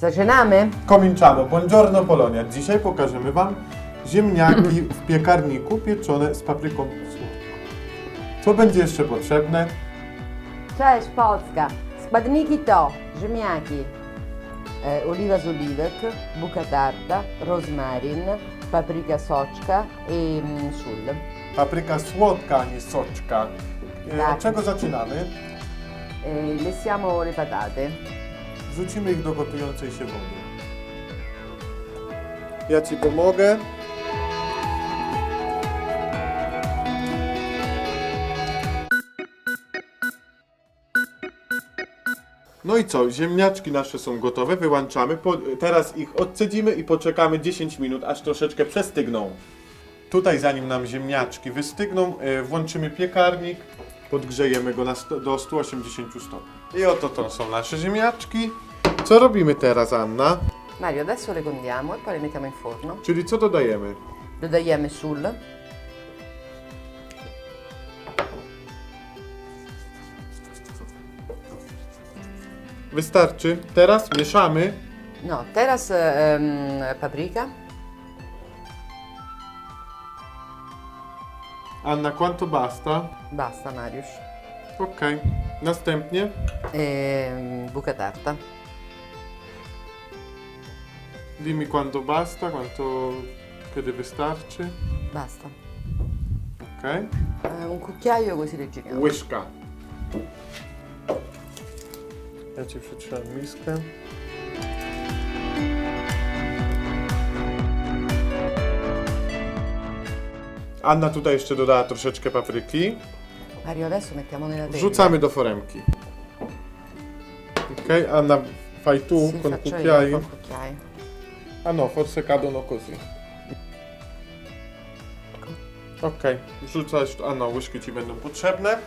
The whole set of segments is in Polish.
Zaczynamy? Cominciamo. Buongiorno Polonia. Dzisiaj pokażemy Wam ziemniaki w piekarniku pieczone z papryką słodką. Co będzie jeszcze potrzebne? Cześć Polska. Składniki to ziemniaki, e, oliwa z oliwek, buka tarta, rozmaryn, papryka soczka i mm, sól. Papryka słodka, a nie soczka. E, Tak. Od czego zaczynamy? E, lessiamo le patate. Wrzucimy ich do gotującej się wody. Ja Ci pomogę. No i co? Ziemniaczki nasze są gotowe, wyłączamy. Po, teraz ich odcedzimy i poczekamy 10 minut, aż troszeczkę przestygną. Tutaj zanim nam ziemniaczki wystygną, e, włączymy piekarnik, podgrzejemy go sto, do 180 stopni. I oto to są nasze ziemniaczki. Co robimy teraz, Anna? Mario, adesso le condiamo e poi le mettiamo in forno. Czyli co dodajemy? Dodajemy sól, Wystarczy. Teraz mieszamy. no, teraz paprika, Anna, quanto basta? basta Mariusz, Ok. Następnie e, buca tarta, dimmi quanto basta, quanto kiedy wystarczy. basta. Ok. Eh, un cucchiaio così le giriamo. Łyżka. Ja ci przetrzymam miskę. Anna tutaj jeszcze dodała troszeczkę papryki. Mario, adesso mettiamo nella teglia. Wrzucamy do foremki. Ok, Anna fai tu Sì, con faccio io cucchiai? col cucchiaio. Ah no, forse cadono così. Ok, wrzucać, a no, łyżki ci będą potrzebne.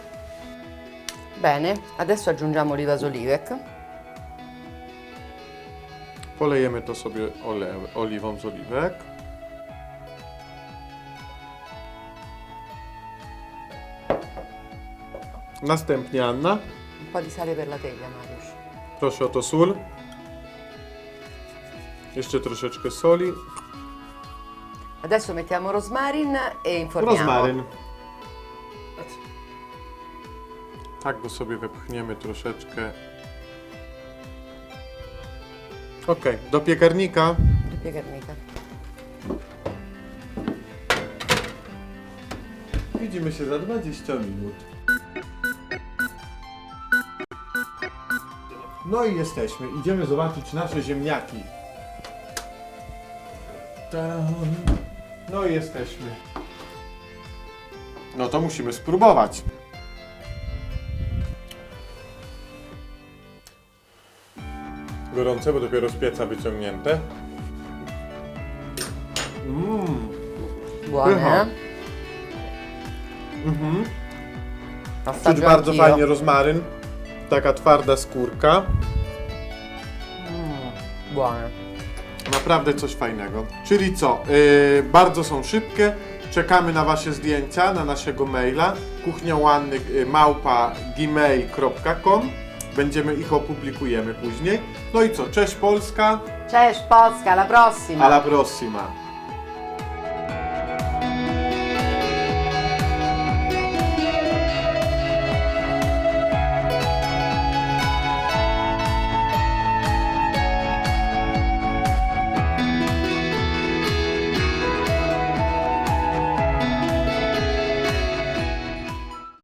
Bene, adesso aggiungiamo oliva z oliwek. Polejemy to sobie ole, oliwą z oliwek. Następnie Anna, Un po' di sale per la teglia, Mariusz. proszę o to sól. Jeszcze troszeczkę soli. Adesso mettiamo rosmarin e inforniamo. Rozmaryn. Tak go sobie wepchniemy troszeczkę. Ok, do piekarnika. Do piekarnika. Widzimy się za 20 minut. No i jesteśmy. Idziemy zobaczyć nasze ziemniaki. No i jesteśmy. No to musimy spróbować. Gorące, bo dopiero z pieca wyciągnięte. Mmm. Pycha. eh? Mhm. Czuć bardzo anch'io. fajnie rozmaryn. Taka twarda skórka. Mm, buone. Naprawdę coś fajnego. Czyli co? Yy, bardzo są szybkie. Czekamy na Wasze zdjęcia, na naszego maila kuchniałanny yy, małpa gmail.com Będziemy ich opublikujemy później. No i co? Cześć Polska, Cześć Polska, alla prossima! alla prossima!